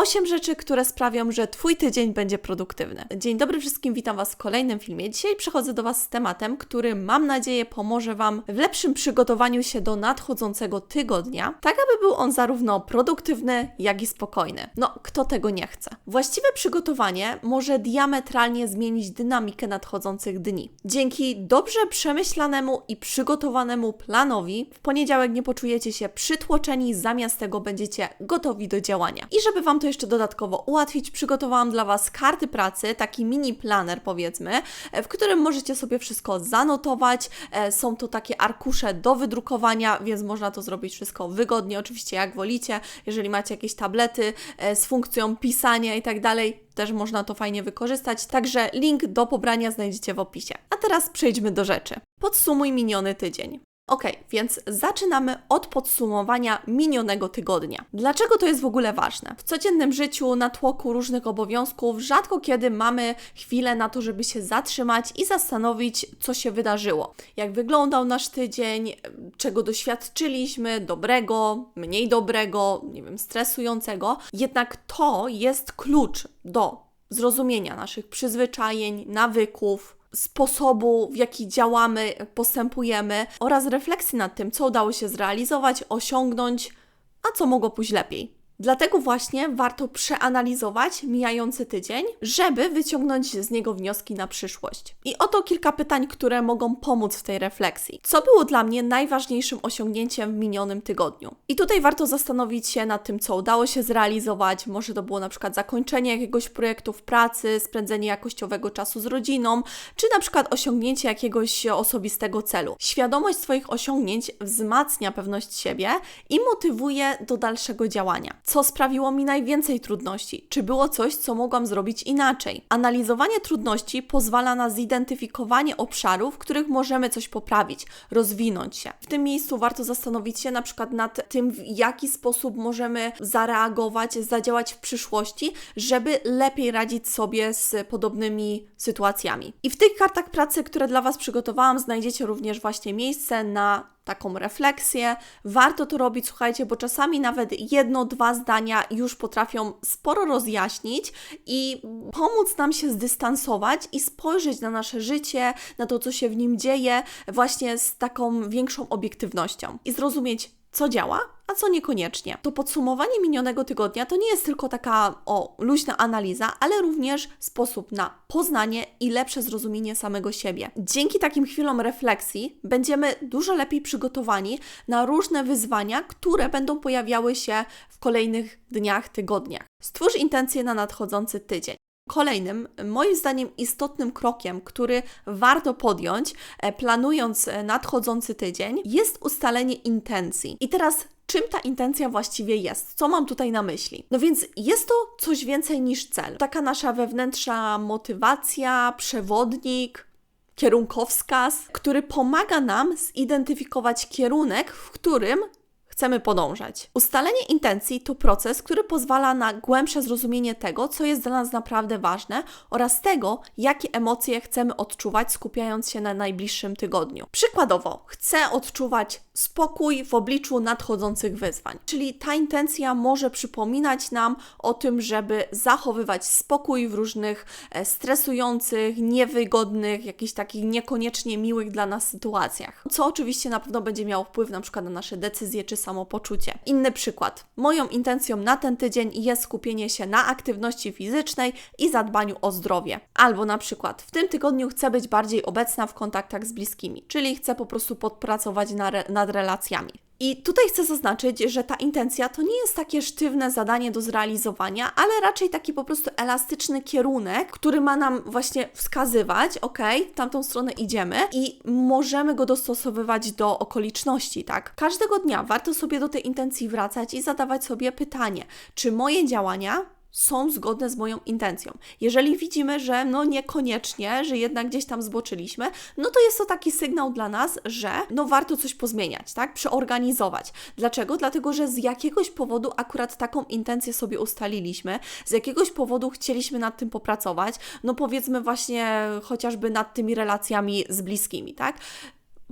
8 rzeczy, które sprawią, że Twój tydzień będzie produktywny. Dzień dobry wszystkim, witam Was w kolejnym filmie. Dzisiaj przychodzę do Was z tematem, który mam nadzieję pomoże Wam w lepszym przygotowaniu się do nadchodzącego tygodnia, tak aby był on zarówno produktywny, jak i spokojny. No, kto tego nie chce? Właściwe przygotowanie może diametralnie zmienić dynamikę nadchodzących dni. Dzięki dobrze przemyślanemu i przygotowanemu planowi, w poniedziałek nie poczujecie się przytłoczeni, zamiast tego będziecie gotowi do działania. I żeby Wam to jeszcze dodatkowo ułatwić, przygotowałam dla Was karty pracy, taki mini planer powiedzmy, w którym możecie sobie wszystko zanotować. E, Są to takie arkusze do wydrukowania, więc można to zrobić wszystko wygodnie, oczywiście jak wolicie. Jeżeli macie jakieś tablety e, z funkcją pisania i tak dalej, też można to fajnie wykorzystać. Także link do pobrania znajdziecie w opisie. A teraz przejdźmy do rzeczy. Podsumuj miniony tydzień. Ok, więc zaczynamy od podsumowania minionego tygodnia. Dlaczego to jest w ogóle ważne? W codziennym życiu, na tłoku różnych obowiązków, rzadko kiedy mamy chwilę na to, żeby się zatrzymać i zastanowić, co się wydarzyło. Jak wyglądał nasz tydzień, czego doświadczyliśmy, dobrego, mniej dobrego, nie wiem, stresującego. Jednak to jest klucz do zrozumienia naszych przyzwyczajeń, nawyków, sposobu, w jaki działamy, postępujemy oraz refleksji nad tym, co udało się zrealizować, osiągnąć, a co mogło pójść lepiej. Dlatego właśnie warto przeanalizować mijający tydzień, żeby wyciągnąć z niego wnioski na przyszłość. I oto kilka pytań, które mogą pomóc w tej refleksji. Co było dla mnie najważniejszym osiągnięciem w minionym tygodniu? I tutaj warto zastanowić się nad tym, co udało się zrealizować. Może to było na przykład zakończenie jakiegoś projektu w pracy, spędzenie jakościowego czasu z rodziną, czy na przykład osiągnięcie jakiegoś osobistego celu. Świadomość swoich osiągnięć wzmacnia pewność siebie i motywuje do dalszego działania co sprawiło mi najwięcej trudności, czy było coś, co mogłam zrobić inaczej. Analizowanie trudności pozwala na zidentyfikowanie obszarów, w których możemy coś poprawić, rozwinąć się. W tym miejscu warto zastanowić się na przykład nad tym, w jaki sposób możemy zareagować, zadziałać w przyszłości, żeby lepiej radzić sobie z podobnymi sytuacjami. I w tych kartach pracy, które dla Was przygotowałam, znajdziecie również właśnie miejsce na taką refleksję. Warto to robić, słuchajcie, bo czasami nawet jedno, dwa zdania już potrafią sporo rozjaśnić i pomóc nam się zdystansować i spojrzeć na nasze życie, na to, co się w nim dzieje, właśnie z taką większą obiektywnością i zrozumieć, co działa, a co niekoniecznie. To podsumowanie minionego tygodnia to nie jest tylko taka o luźna analiza, ale również sposób na poznanie i lepsze zrozumienie samego siebie. Dzięki takim chwilom refleksji będziemy dużo lepiej przygotowani na różne wyzwania, które będą pojawiały się w kolejnych dniach, tygodniach. Stwórz intencje na nadchodzący tydzień. Kolejnym, moim zdaniem, istotnym krokiem, który warto podjąć, e, planując e, nadchodzący tydzień, jest ustalenie intencji. I teraz czym ta intencja właściwie jest. Co mam tutaj na myśli? No więc jest to coś więcej niż cel. Taka nasza wewnętrzna motywacja, przewodnik, kierunkowskaz, który pomaga nam zidentyfikować kierunek, w którym chcemy podążać. Ustalenie intencji to proces, który pozwala na głębsze zrozumienie tego, co jest dla nas naprawdę ważne oraz tego, jakie emocje chcemy odczuwać, skupiając się na najbliższym tygodniu. Przykładowo, chcę odczuwać spokój w obliczu nadchodzących wyzwań. Czyli ta intencja może przypominać nam o tym, żeby zachowywać spokój w różnych e, stresujących, niewygodnych, jakichś takich niekoniecznie miłych dla nas sytuacjach. Co oczywiście na pewno będzie miało wpływ na przykład na nasze decyzje czy samopoczucie. Inny przykład. Moją intencją na ten tydzień jest skupienie się na aktywności fizycznej i zadbaniu o zdrowie. Albo na przykład w tym tygodniu chcę być bardziej obecna w kontaktach z bliskimi, czyli chcę po prostu podpracować na, nad relacjami. I tutaj chcę zaznaczyć, że ta intencja to nie jest takie sztywne zadanie do zrealizowania, ale raczej taki po prostu elastyczny kierunek, który ma nam właśnie wskazywać, ok, tamtą stronę idziemy i możemy go dostosowywać do okoliczności, tak? Każdego dnia warto sobie do tej intencji wracać i zadawać sobie pytanie, czy moje działania są zgodne z moją intencją. Jeżeli widzimy, że no niekoniecznie, że jednak gdzieś tam zboczyliśmy, no to jest to taki sygnał dla nas, że no warto coś pozmieniać, tak? Przeorganizować. Dlaczego? Dlatego, że z jakiegoś powodu akurat taką intencję sobie ustaliliśmy, z jakiegoś powodu chcieliśmy nad tym popracować, no powiedzmy właśnie chociażby nad tymi relacjami z bliskimi, tak?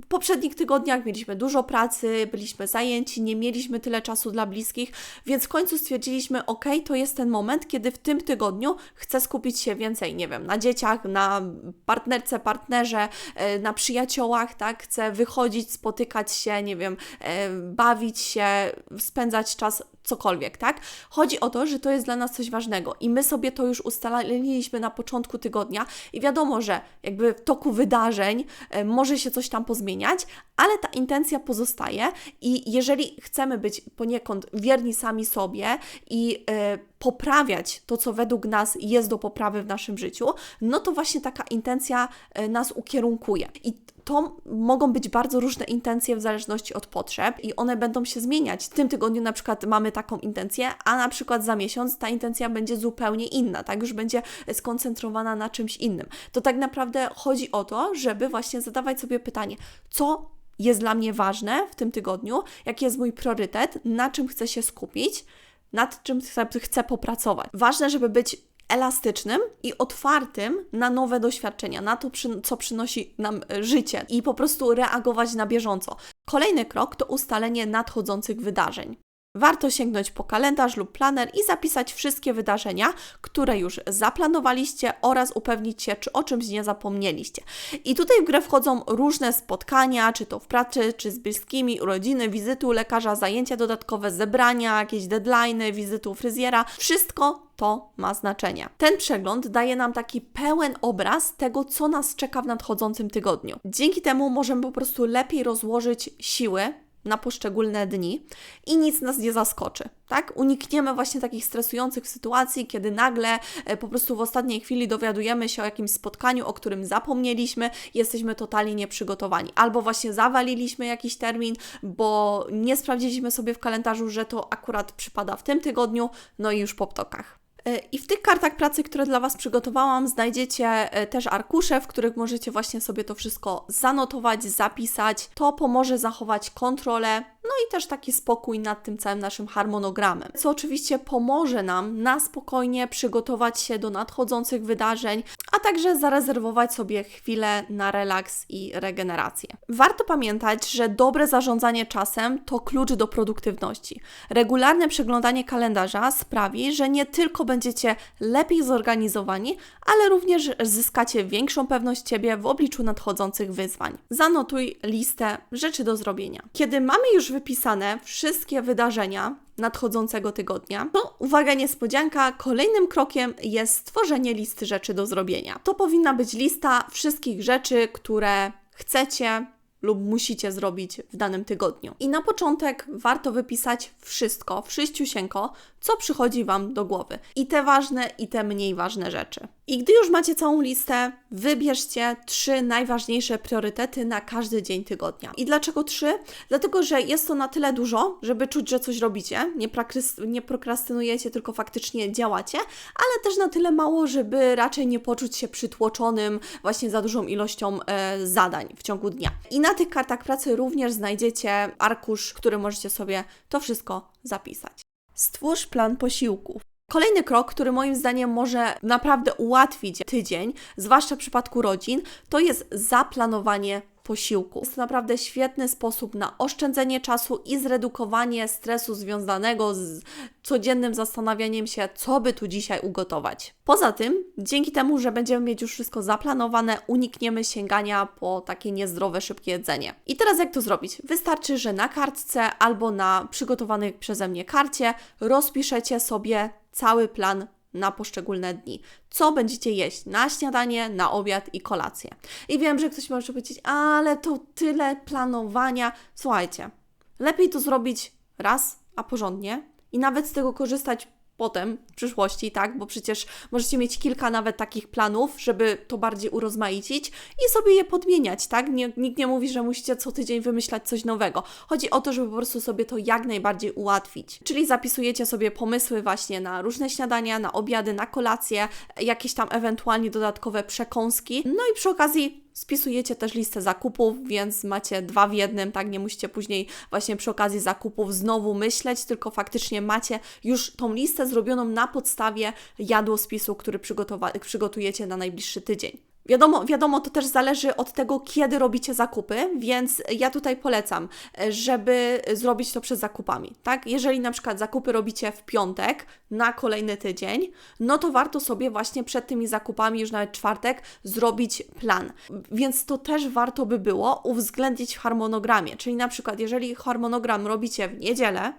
Poprzednich tygodniach mieliśmy dużo pracy, byliśmy zajęci, nie mieliśmy tyle czasu dla bliskich, więc w końcu stwierdziliśmy, ok, to jest ten moment, kiedy w tym tygodniu chcę skupić się więcej, nie wiem, na dzieciach, na partnerce, partnerze, e, na przyjaciołach, tak? Chcę wychodzić, spotykać się, nie wiem, e, bawić się, spędzać czas cokolwiek, tak? Chodzi o to, że to jest dla nas coś ważnego i my sobie to już ustaliliśmy na początku tygodnia i wiadomo, że jakby w toku wydarzeń e, może się coś tam pozmieniać, ale ta intencja pozostaje i jeżeli chcemy być poniekąd wierni sami sobie i e, poprawiać to, co według nas jest do poprawy w naszym życiu, no to właśnie taka intencja e, nas ukierunkuje. I to mogą być bardzo różne intencje w zależności od potrzeb i one będą się zmieniać. W tym tygodniu na przykład mamy taką intencję, a na przykład za miesiąc ta intencja będzie zupełnie inna, tak? Już będzie skoncentrowana na czymś innym. To tak naprawdę chodzi o to, żeby właśnie zadawać sobie pytanie, co jest dla mnie ważne w tym tygodniu, jaki jest mój priorytet, na czym chcę się skupić, nad czym chcę, chcę popracować. Ważne, żeby być elastycznym i otwartym na nowe doświadczenia, na to, co przynosi nam e, życie i po prostu reagować na bieżąco. Kolejny krok to ustalenie nadchodzących wydarzeń. Warto sięgnąć po kalendarz lub planer i zapisać wszystkie wydarzenia, które już zaplanowaliście oraz upewnić się, czy o czymś nie zapomnieliście. I tutaj w grę wchodzą różne spotkania, czy to w pracy, czy z bliskimi, urodziny, wizyty u lekarza, zajęcia dodatkowe, zebrania, jakieś deadlines, wizyty u fryzjera. Wszystko to ma znaczenie. Ten przegląd daje nam taki pełen obraz tego, co nas czeka w nadchodzącym tygodniu. Dzięki temu możemy po prostu lepiej rozłożyć siły na poszczególne dni i nic nas nie zaskoczy, tak? Unikniemy właśnie takich stresujących sytuacji, kiedy nagle e, po prostu w ostatniej chwili dowiadujemy się o jakimś spotkaniu, o którym zapomnieliśmy, jesteśmy totalnie nieprzygotowani, albo właśnie zawaliliśmy jakiś termin, bo nie sprawdziliśmy sobie w kalendarzu, że to akurat przypada w tym tygodniu, no i już po ptokach. E, I w tych kartach pracy, które dla Was przygotowałam, znajdziecie e, też arkusze, w których możecie właśnie sobie to wszystko zanotować, zapisać. To pomoże zachować kontrolę, no i też taki spokój nad tym całym naszym harmonogramem, co oczywiście pomoże nam na spokojnie przygotować się do nadchodzących wydarzeń, a także zarezerwować sobie chwilę na relaks i regenerację. Warto pamiętać, że dobre zarządzanie czasem to klucz do produktywności. Regularne przeglądanie kalendarza sprawi, że nie tylko będziecie lepiej zorganizowani, ale również zyskacie większą pewność siebie w obliczu nadchodzących wyzwań. Zanotuj listę rzeczy do zrobienia. Kiedy mamy już wypisane wszystkie wydarzenia nadchodzącego tygodnia, to uwaga, niespodzianka, kolejnym krokiem jest stworzenie listy rzeczy do zrobienia. To powinna być lista wszystkich rzeczy, które chcecie, lub musicie zrobić w danym tygodniu. I na początek warto wypisać wszystko, wszyściusieńko, co przychodzi Wam do głowy. I te ważne, i te mniej ważne rzeczy. I gdy już macie całą listę, wybierzcie trzy najważniejsze priorytety na każdy dzień tygodnia. I dlaczego trzy? Dlatego, że jest to na tyle dużo, żeby czuć, że coś robicie, nie, nie prokrastynujecie, tylko faktycznie działacie, ale też na tyle mało, żeby raczej nie poczuć się przytłoczonym właśnie za dużą ilością e, zadań w ciągu dnia. I na tych kartach pracy również znajdziecie arkusz, który możecie sobie to wszystko zapisać. Stwórz plan posiłków. Kolejny krok, który moim zdaniem może naprawdę ułatwić tydzień, zwłaszcza w przypadku rodzin, to jest zaplanowanie posiłku. Jest to naprawdę świetny sposób na oszczędzenie czasu i zredukowanie stresu związanego z codziennym zastanawianiem się, co by tu dzisiaj ugotować. Poza tym, dzięki temu, że będziemy mieć już wszystko zaplanowane, unikniemy sięgania po takie niezdrowe, szybkie jedzenie. I teraz jak to zrobić? Wystarczy, że na kartce albo na przygotowanej przeze mnie karcie rozpiszecie sobie cały plan na poszczególne dni. Co będziecie jeść na śniadanie, na obiad i kolację. I wiem, że ktoś może powiedzieć, ale to tyle planowania. Słuchajcie, lepiej to zrobić raz, a porządnie i nawet z tego korzystać potem, w przyszłości, tak? Bo przecież możecie mieć kilka nawet takich planów, żeby to bardziej urozmaicić i sobie je podmieniać, tak? Nie, nikt nie mówi, że musicie co tydzień wymyślać coś nowego. Chodzi o to, żeby po prostu sobie to jak najbardziej ułatwić. Czyli zapisujecie sobie pomysły właśnie na różne śniadania, na obiady, na kolacje, jakieś tam ewentualnie dodatkowe przekąski. No i przy okazji Spisujecie też listę zakupów, więc macie dwa w jednym, tak? Nie musicie później właśnie przy okazji zakupów znowu myśleć, tylko faktycznie macie już tą listę zrobioną na podstawie jadłospisu, który przygotujecie na najbliższy tydzień. Wiadomo, wiadomo, to też zależy od tego, kiedy robicie zakupy, więc ja tutaj polecam, e, żeby zrobić to przed zakupami, tak? Jeżeli na przykład zakupy robicie w piątek na kolejny tydzień, no to warto sobie właśnie przed tymi zakupami, już nawet czwartek, zrobić plan. Więc to też warto by było uwzględnić w harmonogramie, czyli na przykład jeżeli harmonogram robicie w niedzielę,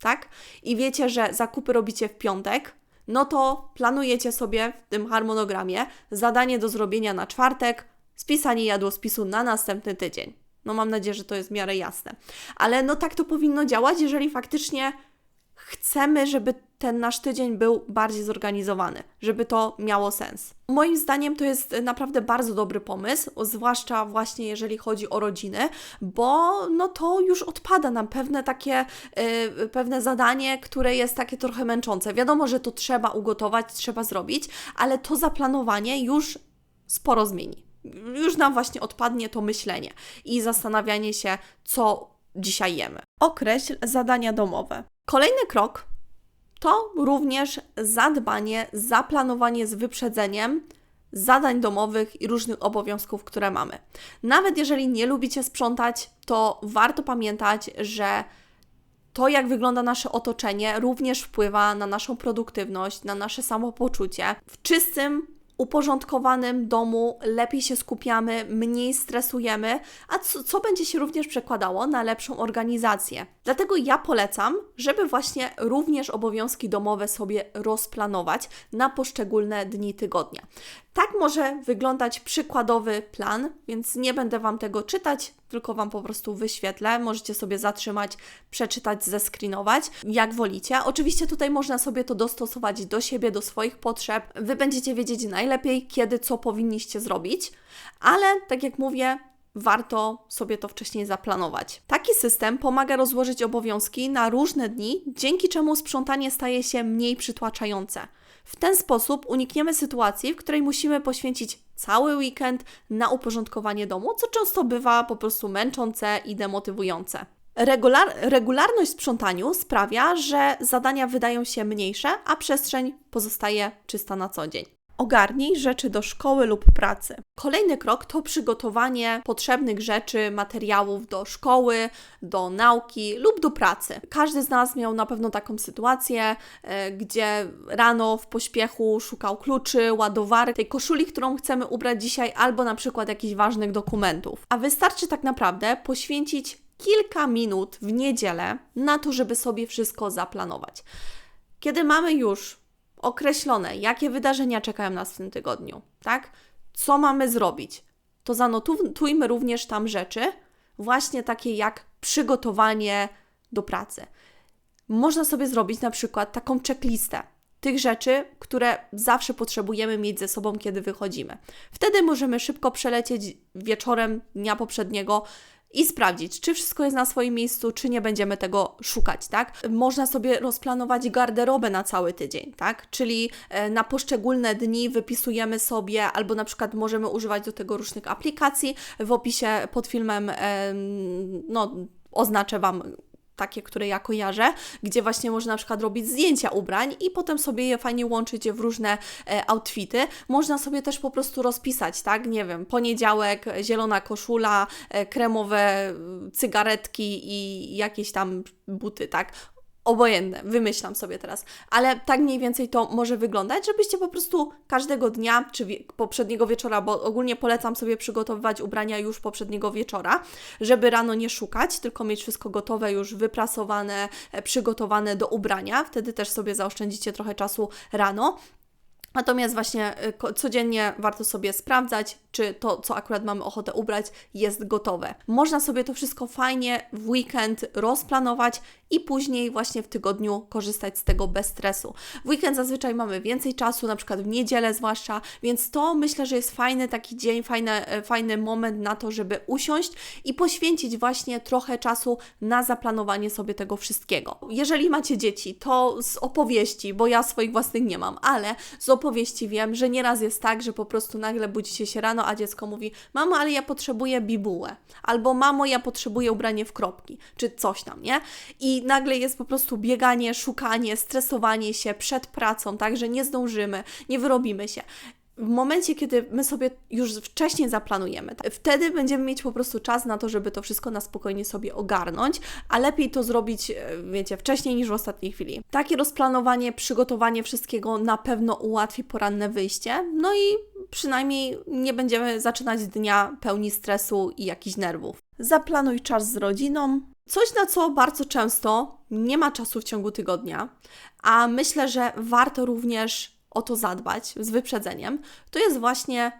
tak? I wiecie, że zakupy robicie w piątek, no to planujecie sobie w tym harmonogramie zadanie do zrobienia na czwartek, spisanie jadłospisu na następny tydzień. No mam nadzieję, że to jest w miarę jasne. Ale no tak to powinno działać, jeżeli faktycznie chcemy, żeby ten nasz tydzień był bardziej zorganizowany, żeby to miało sens. Moim zdaniem to jest naprawdę bardzo dobry pomysł, zwłaszcza właśnie jeżeli chodzi o rodziny, bo no to już odpada nam pewne takie, yy, pewne zadanie, które jest takie trochę męczące. Wiadomo, że to trzeba ugotować, trzeba zrobić, ale to zaplanowanie już sporo zmieni. Już nam właśnie odpadnie to myślenie i zastanawianie się, co dzisiaj jemy. Określ zadania domowe. Kolejny krok to również zadbanie, zaplanowanie z wyprzedzeniem zadań domowych i różnych obowiązków, które mamy. Nawet jeżeli nie lubicie sprzątać, to warto pamiętać, że to, jak wygląda nasze otoczenie, również wpływa na naszą produktywność, na nasze samopoczucie. W czystym, uporządkowanym domu lepiej się skupiamy, mniej stresujemy, a co, co, będzie się również przekładało na lepszą organizację. Dlatego ja polecam, żeby właśnie również obowiązki domowe sobie rozplanować na poszczególne dni tygodnia. Tak może wyglądać przykładowy plan, więc nie będę Wam tego czytać, tylko Wam po prostu wyświetlę. Możecie sobie zatrzymać, przeczytać, zeskrinować, jak wolicie. Oczywiście tutaj można sobie to dostosować do siebie, do swoich potrzeb. Wy będziecie wiedzieć najlepiej, kiedy co powinniście zrobić, ale tak jak mówię, warto sobie to wcześniej zaplanować. Taki system pomaga rozłożyć obowiązki na różne dni, dzięki czemu sprzątanie staje się mniej przytłaczające. W ten sposób unikniemy sytuacji, w której musimy poświęcić cały weekend na uporządkowanie domu, co często bywa po prostu męczące i demotywujące. Regular, regularność sprzątaniu sprawia, że zadania wydają się mniejsze, a przestrzeń pozostaje czysta na co dzień. Ogarnij rzeczy do szkoły lub pracy. Kolejny krok to przygotowanie potrzebnych rzeczy, materiałów do szkoły, do nauki lub do pracy. Każdy z nas miał na pewno taką sytuację, e, gdzie rano w pośpiechu szukał kluczy, ładowarek, tej koszuli, którą chcemy ubrać dzisiaj, albo na przykład jakichś ważnych dokumentów. A wystarczy tak naprawdę poświęcić kilka minut w niedzielę na to, żeby sobie wszystko zaplanować. Kiedy mamy już określone, jakie wydarzenia czekają nas w tym tygodniu, tak? Co mamy zrobić? To zanotujmy również tam rzeczy, właśnie takie jak przygotowanie do pracy. Można sobie zrobić na przykład taką checklistę tych rzeczy, które zawsze potrzebujemy mieć ze sobą, kiedy wychodzimy. Wtedy możemy szybko przelecieć wieczorem dnia poprzedniego i sprawdzić, czy wszystko jest na swoim miejscu, czy nie będziemy tego szukać, tak? Można sobie rozplanować garderobę na cały tydzień, tak? Czyli e, na poszczególne dni wypisujemy sobie, albo na przykład możemy używać do tego różnych aplikacji. W opisie pod filmem, no, oznaczę Wam takie, które ja kojarzę, gdzie właśnie można na przykład robić zdjęcia ubrań i potem sobie je fajnie łączyć w różne e, outfity. Można sobie też po prostu rozpisać, tak? Nie wiem, poniedziałek, zielona koszula, e, kremowe cygaretki i jakieś tam buty, tak? Obojętne, wymyślam sobie teraz, ale tak mniej więcej to może wyglądać, żebyście po prostu każdego dnia, czy wie, poprzedniego wieczora, bo ogólnie polecam sobie przygotowywać ubrania już poprzedniego wieczora, żeby rano nie szukać, tylko mieć wszystko gotowe, już wyprasowane, e, przygotowane do ubrania, wtedy też sobie zaoszczędzicie trochę czasu rano. Natomiast właśnie e, codziennie warto sobie sprawdzać, czy to, co akurat mamy ochotę ubrać, jest gotowe. Można sobie to wszystko fajnie w weekend rozplanować i później właśnie w tygodniu korzystać z tego bez stresu. W weekend zazwyczaj mamy więcej czasu, na przykład w niedzielę zwłaszcza, więc to myślę, że jest fajny taki dzień, fajny, e, fajny moment na to, żeby usiąść i poświęcić właśnie trochę czasu na zaplanowanie sobie tego wszystkiego. Jeżeli macie dzieci, to z opowieści, bo ja swoich własnych nie mam, ale z opowieści wiem, że nieraz jest tak, że po prostu nagle budzicie się rano, a dziecko mówi: Mamo, ale ja potrzebuję bibułę, albo mamo, ja potrzebuję ubranie w kropki, czy coś tam, nie? I nagle jest po prostu bieganie, szukanie, stresowanie się przed pracą, tak, że nie zdążymy, nie wyrobimy się. W momencie, kiedy my sobie już wcześniej zaplanujemy, tak, wtedy będziemy mieć po prostu czas na to, żeby to wszystko na spokojnie sobie ogarnąć, a lepiej to zrobić, e, wiecie, wcześniej niż w ostatniej chwili. Takie rozplanowanie, przygotowanie wszystkiego na pewno ułatwi poranne wyjście, no i przynajmniej nie będziemy zaczynać dnia pełni stresu i jakichś nerwów. Zaplanuj czas z rodziną. Coś, na co bardzo często nie ma czasu w ciągu tygodnia, a myślę, że warto również o to zadbać z wyprzedzeniem, to jest właśnie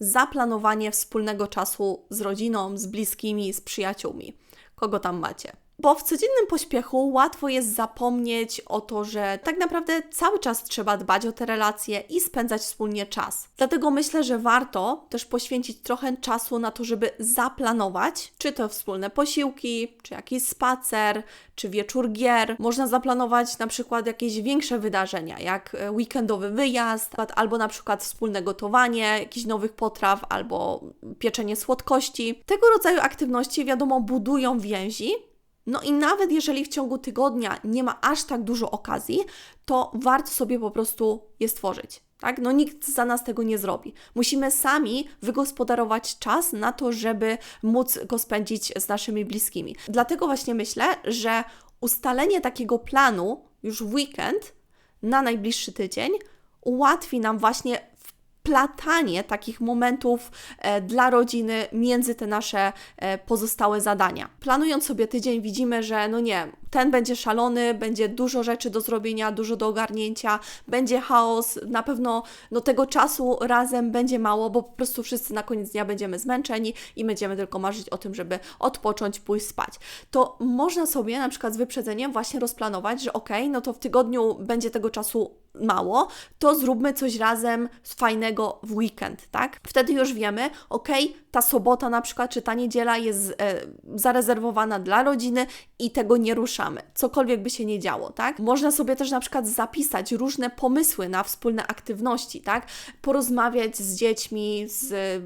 zaplanowanie wspólnego czasu z rodziną, z bliskimi, z przyjaciółmi, kogo tam macie. Bo w codziennym pośpiechu łatwo jest zapomnieć o to, że tak naprawdę cały czas trzeba dbać o te relacje i spędzać wspólnie czas. Dlatego myślę, że warto też poświęcić trochę czasu na to, żeby zaplanować, czy to wspólne posiłki, czy jakiś spacer, czy wieczór gier. Można zaplanować na przykład jakieś większe wydarzenia, jak e, weekendowy wyjazd, albo na przykład wspólne gotowanie jakichś nowych potraw, albo pieczenie słodkości. Tego rodzaju aktywności, wiadomo, budują więzi no i nawet jeżeli w ciągu tygodnia nie ma aż tak dużo okazji, to warto sobie po prostu je stworzyć. Tak? No nikt za nas tego nie zrobi. Musimy sami wygospodarować czas na to, żeby móc go spędzić z naszymi bliskimi. Dlatego właśnie myślę, że ustalenie takiego planu już w weekend na najbliższy tydzień ułatwi nam właśnie wplatanie takich momentów e, dla rodziny między te nasze e, pozostałe zadania. Planując sobie tydzień, widzimy, że no nie, ten będzie szalony, będzie dużo rzeczy do zrobienia, dużo do ogarnięcia, będzie chaos, na pewno no, tego czasu razem będzie mało, bo po prostu wszyscy na koniec dnia będziemy zmęczeni i będziemy tylko marzyć o tym, żeby odpocząć, pójść spać. To można sobie na przykład z wyprzedzeniem właśnie rozplanować, że ok, no to w tygodniu będzie tego czasu mało, to zróbmy coś razem fajnego w weekend, tak? Wtedy już wiemy, ok, ta sobota na przykład, czy ta niedziela jest e, zarezerwowana dla rodziny i tego nie ruszamy, cokolwiek by się nie działo, tak? Można sobie też na przykład zapisać różne pomysły na wspólne aktywności, tak? Porozmawiać z dziećmi, z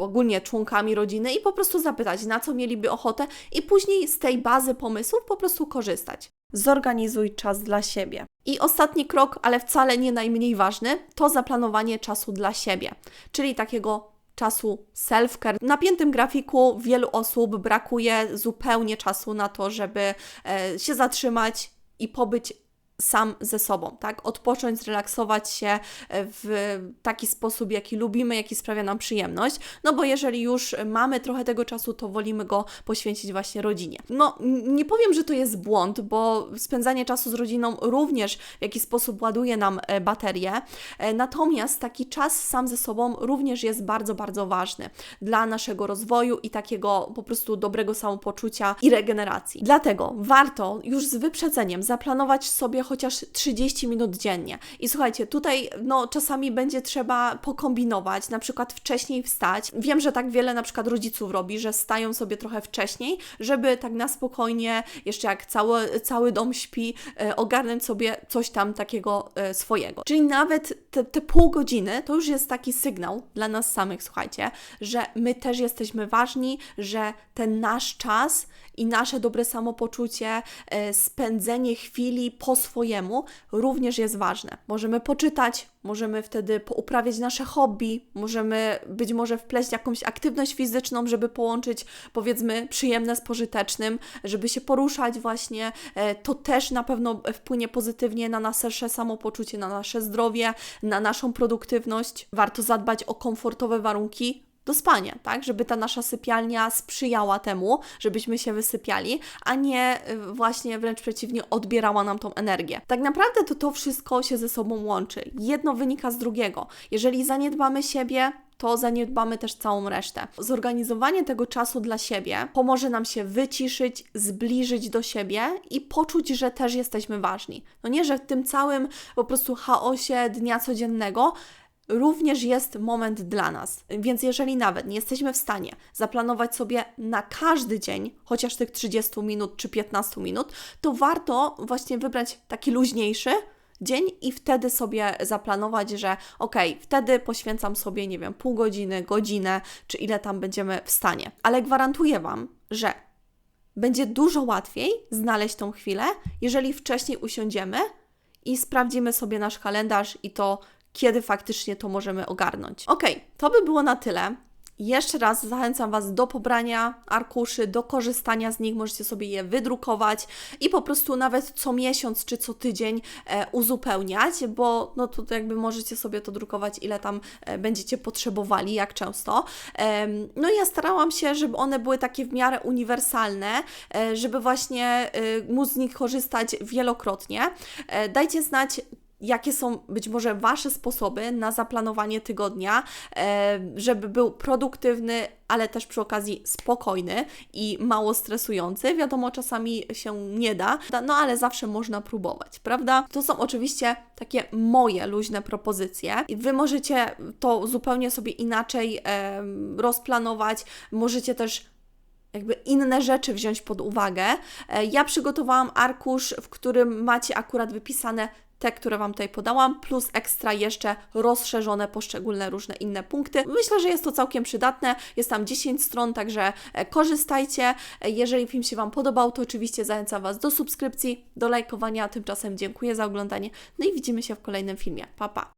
ogólnie członkami rodziny i po prostu zapytać, na co mieliby ochotę, i później z tej bazy pomysłów po prostu korzystać. Zorganizuj czas dla siebie. I ostatni krok, ale wcale nie najmniej ważny, to zaplanowanie czasu dla siebie, czyli takiego czasu self-care. Na piętym grafiku wielu osób brakuje zupełnie czasu na to, żeby e, się zatrzymać i pobyć sam ze sobą, tak? Odpocząć, zrelaksować się e, w taki sposób, jaki lubimy, jaki sprawia nam przyjemność. No bo jeżeli już mamy trochę tego czasu, to wolimy go poświęcić właśnie rodzinie. No, nie powiem, że to jest błąd, bo spędzanie czasu z rodziną również w jakiś sposób ładuje nam e, baterię. E, natomiast taki czas sam ze sobą również jest bardzo, bardzo ważny dla naszego rozwoju i takiego po prostu dobrego samopoczucia i regeneracji. Dlatego warto już z wyprzedzeniem zaplanować sobie chociaż 30 minut dziennie. I słuchajcie, tutaj no, czasami będzie trzeba pokombinować, na przykład wcześniej wstać. Wiem, że tak wiele na przykład rodziców robi, że stają sobie trochę wcześniej, żeby tak na spokojnie, jeszcze jak cały, cały dom śpi, e, ogarnąć sobie coś tam takiego e, swojego. Czyli nawet te, te pół godziny to już jest taki sygnał dla nas samych, słuchajcie, że my też jesteśmy ważni, że ten nasz czas i nasze dobre samopoczucie, e, spędzenie chwili po swojemu również jest ważne. Możemy poczytać, możemy wtedy uprawiać nasze hobby, możemy być może wpleść jakąś aktywność fizyczną, żeby połączyć powiedzmy przyjemne z pożytecznym, żeby się poruszać właśnie. E, to też na pewno wpłynie pozytywnie na nasze samopoczucie, na nasze zdrowie, na naszą produktywność. Warto zadbać o komfortowe warunki do spania, tak? Żeby ta nasza sypialnia sprzyjała temu, żebyśmy się wysypiali, a nie y, właśnie wręcz przeciwnie odbierała nam tą energię. Tak naprawdę to to wszystko się ze sobą łączy. Jedno wynika z drugiego. Jeżeli zaniedbamy siebie, to zaniedbamy też całą resztę. Zorganizowanie tego czasu dla siebie pomoże nam się wyciszyć, zbliżyć do siebie i poczuć, że też jesteśmy ważni. No nie, że w tym całym po prostu chaosie dnia codziennego również jest moment dla nas. Więc jeżeli nawet nie jesteśmy w stanie zaplanować sobie na każdy dzień chociaż tych 30 minut czy 15 minut, to warto właśnie wybrać taki luźniejszy dzień i wtedy sobie zaplanować, że ok, wtedy poświęcam sobie, nie wiem, pół godziny, godzinę, czy ile tam będziemy w stanie. Ale gwarantuję Wam, że będzie dużo łatwiej znaleźć tą chwilę, jeżeli wcześniej usiądziemy i sprawdzimy sobie nasz kalendarz i to kiedy faktycznie to możemy ogarnąć. Ok, to by było na tyle. Jeszcze raz zachęcam Was do pobrania arkuszy, do korzystania z nich. Możecie sobie je wydrukować i po prostu nawet co miesiąc czy co tydzień e, uzupełniać, bo no to jakby możecie sobie to drukować, ile tam e, będziecie potrzebowali, jak często. Em, no ja starałam się, żeby one były takie w miarę uniwersalne, e, żeby właśnie e, móc z nich korzystać wielokrotnie. E, Dajcie znać, jakie są być może Wasze sposoby na zaplanowanie tygodnia, e, żeby był produktywny, ale też przy okazji spokojny i mało stresujący. Wiadomo, czasami się nie da, no ale zawsze można próbować, prawda? To są oczywiście takie moje luźne propozycje. Wy możecie to zupełnie sobie inaczej em, rozplanować, możecie też jakby inne rzeczy wziąć pod uwagę. E, Ja przygotowałam arkusz, w którym macie akurat wypisane te, które Wam tutaj podałam, plus ekstra jeszcze rozszerzone poszczególne różne inne punkty. Myślę, że jest to całkiem przydatne. Jest tam 10 stron, także e, korzystajcie. E, Jeżeli film się Wam podobał, to oczywiście zachęcam Was do subskrypcji, do lajkowania. Tymczasem dziękuję za oglądanie. No i widzimy się w kolejnym filmie. Pa, pa!